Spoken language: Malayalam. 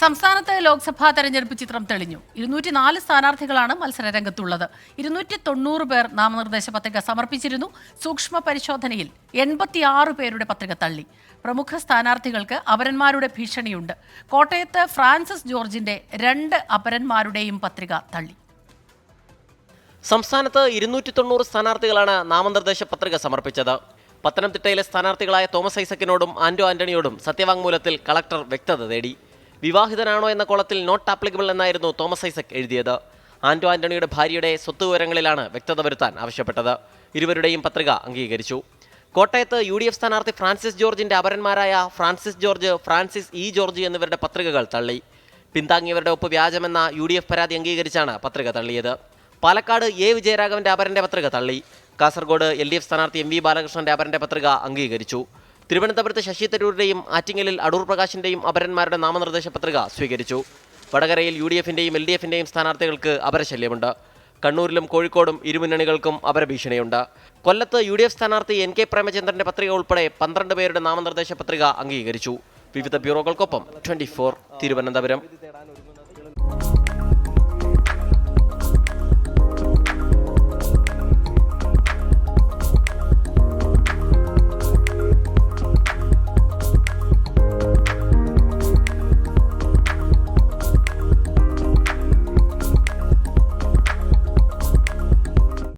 സംസ്ഥാനത്ത് ലോക്സഭാ തെരഞ്ഞെടുപ്പ് ചിത്രം തെളിഞ്ഞു. ഇരുന്നൂറ്റി നാല് സ്ഥാനാർത്ഥികളാണ് മത്സര രംഗത്തുള്ളത് ഇരുന്നൂറ്റി തൊണ്ണൂറ് പേർ നാമനിർദ്ദേശ പത്രിക സമർപ്പിച്ചിരുന്നു. സൂക്ഷ്മ പരിശോധനയിൽ എൺപത്തിയാറ് പേരുടെ പത്രിക തള്ളി. പ്രമുഖ സ്ഥാനാർത്ഥികൾക്ക് അപരന്മാരുടെ ഭീഷണിയുണ്ട്. കോട്ടയത്ത് ഫ്രാൻസിസ് ജോർജിന്റെ രണ്ട് അപരന്മാരുടെയും പത്രിക തള്ളി. സംസ്ഥാനത്ത് ഇരുന്നൂറ്റി തൊണ്ണൂറ് സ്ഥാനാർത്ഥികളാണ് നാമനിർദ്ദേശ പത്രിക സമർപ്പിച്ചത്. പത്തനംതിട്ടയിലെ സ്ഥാനാർത്ഥികളായ തോമസ് ഐസക്കിനോടും ആന്റോ ആന്റണിയോടും സത്യവാങ്മൂലത്തിൽ കളക്ടർ വ്യക്തത തേടി. വിവാഹിതനാണോ എന്ന കോളത്തിൽ നോട്ട് ആപ്ലിക്കബിൾ എന്നായിരുന്നു തോമസ് ഐസക് എഴുതിയത്. ആന്റോ ആന്റണിയുടെ ഭാര്യയുടെ സ്വത്ത് വിവരങ്ങളിലാണ് വ്യക്തത വരുത്താൻ ആവശ്യപ്പെട്ടത്. ഇരുവരുടെയും പത്രിക അംഗീകരിച്ചു. കോട്ടയത്ത് യു ഡി എഫ് സ്ഥാനാർത്ഥി ഫ്രാൻസിസ് ജോർജിന്റെ അപരന്മാരായ ഫ്രാൻസിസ് ജോർജ് ഫ്രാൻസിസ് ഇ ജോർജ് എന്നിവരുടെ പത്രികകൾ തള്ളി. പിന്താങ്ങിയവരുടെ ഒപ്പ് വ്യാജമെന്ന യു ഡി എഫ് പരാതി അംഗീകരിച്ചാണ് പത്രിക തള്ളിയത്. പാലക്കാട് എ വിജയരാഘവന്റെ അപരന്റെ പത്രിക തള്ളി. കാസർഗോഡ് എൽ ഡി എഫ് സ്ഥാനാർത്ഥി എം വി ബാലകൃഷ്ണന്റെ അപരന്റെ പത്രിക അംഗീകരിച്ചു. തിരുവനന്തപുരത്ത് ശശി തരൂരിന്റെയും ആറ്റിങ്ങലിൽ അടൂർ പ്രകാശിന്റെയും അപരന്മാരുടെ നാമനിർദ്ദേശ പത്രിക സ്വീകരിച്ചു. വടകരയിൽ യു ഡി എഫിന്റെയും എൽ ഡി എഫിന്റെയും സ്ഥാനാർത്ഥികൾക്ക് അപരശല്യമുണ്ട്. കണ്ണൂരിലും കോഴിക്കോടും ഇരുമുന്നണികൾക്കും അപരഭീഷണിയുണ്ട്. കൊല്ലത്ത് യു ഡി എഫ് സ്ഥാനാർത്ഥി എൻ കെ പ്രേമചന്ദ്രന്റെ പത്രിക ഉൾപ്പെടെ പന്ത്രണ്ട് പേരുടെ നാമനിർദ്ദേശ പത്രിക അംഗീകരിച്ചു. വിവിധ ബ്യൂറോകൾക്കൊപ്പം ട്വന്റി തിരുവനന്തപുരം.